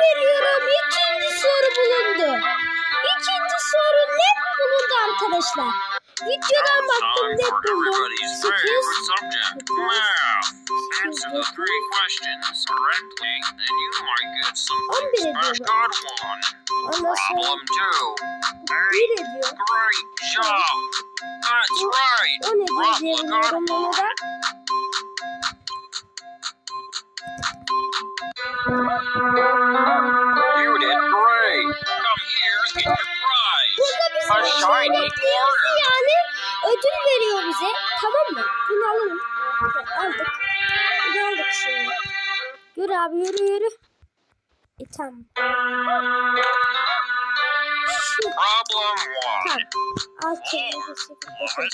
veriyorum. İkinci soru bulundu. İkinci soru net bulundu arkadaşlar. Videodan baktım net buldum. 8 11 ediyorum. Bir ediyor. On ediyor diyebilirim ona da. Thank. Burada shiny işaretleyesi yani ödül veriyor bize. Tamam mı? Bunu alalım. Aldık. Bunu aldık şimdi. Yürü abi yürü yürü. E tamam. Problem one. tamam. Alt Four çekmesi. plus five.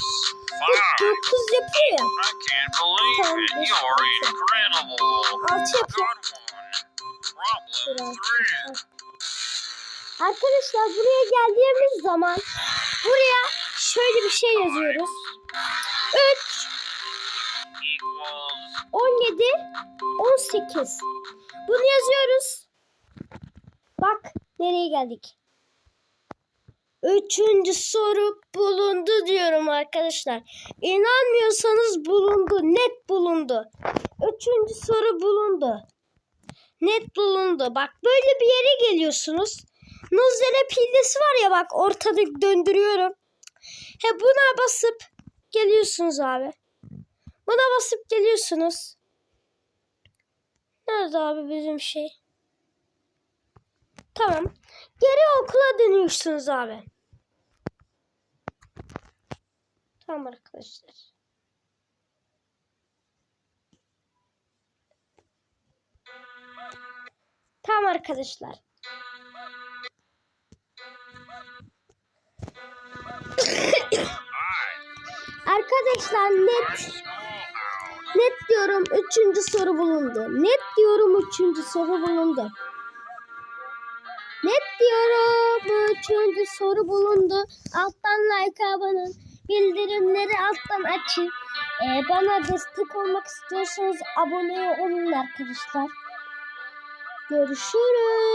9 yapıyor ya. Yapıyor. Good one. Problem three. Arkadaşlar buraya geldiğimiz zaman buraya şöyle bir şey yazıyoruz. 3, Equals 17, 18. Bunu yazıyoruz. Bak nereye geldik. Üçüncü soru bulundu diyorum arkadaşlar. İnanmıyorsanız bulundu. Net bulundu. Üçüncü soru bulundu. Net bulundu. Bak böyle bir yere geliyorsunuz. Nuzere pildesi var ya bak ortada döndürüyorum. He buna basıp geliyorsunuz abi. Buna basıp geliyorsunuz. Nerede abi bizim şey? Tamam. Geri okula dönüyorsunuz abi. Tamam arkadaşlar. Tamam arkadaşlar. Arkadaşlar net net diyorum üçüncü soru bulundu. Net diyorum üçüncü soru bulundu. Net diyorum üçüncü soru bulundu. Alttan like abone bildirimleri alttan açın. Ee, bana destek olmak istiyorsanız abone olun arkadaşlar. Görüşürüz.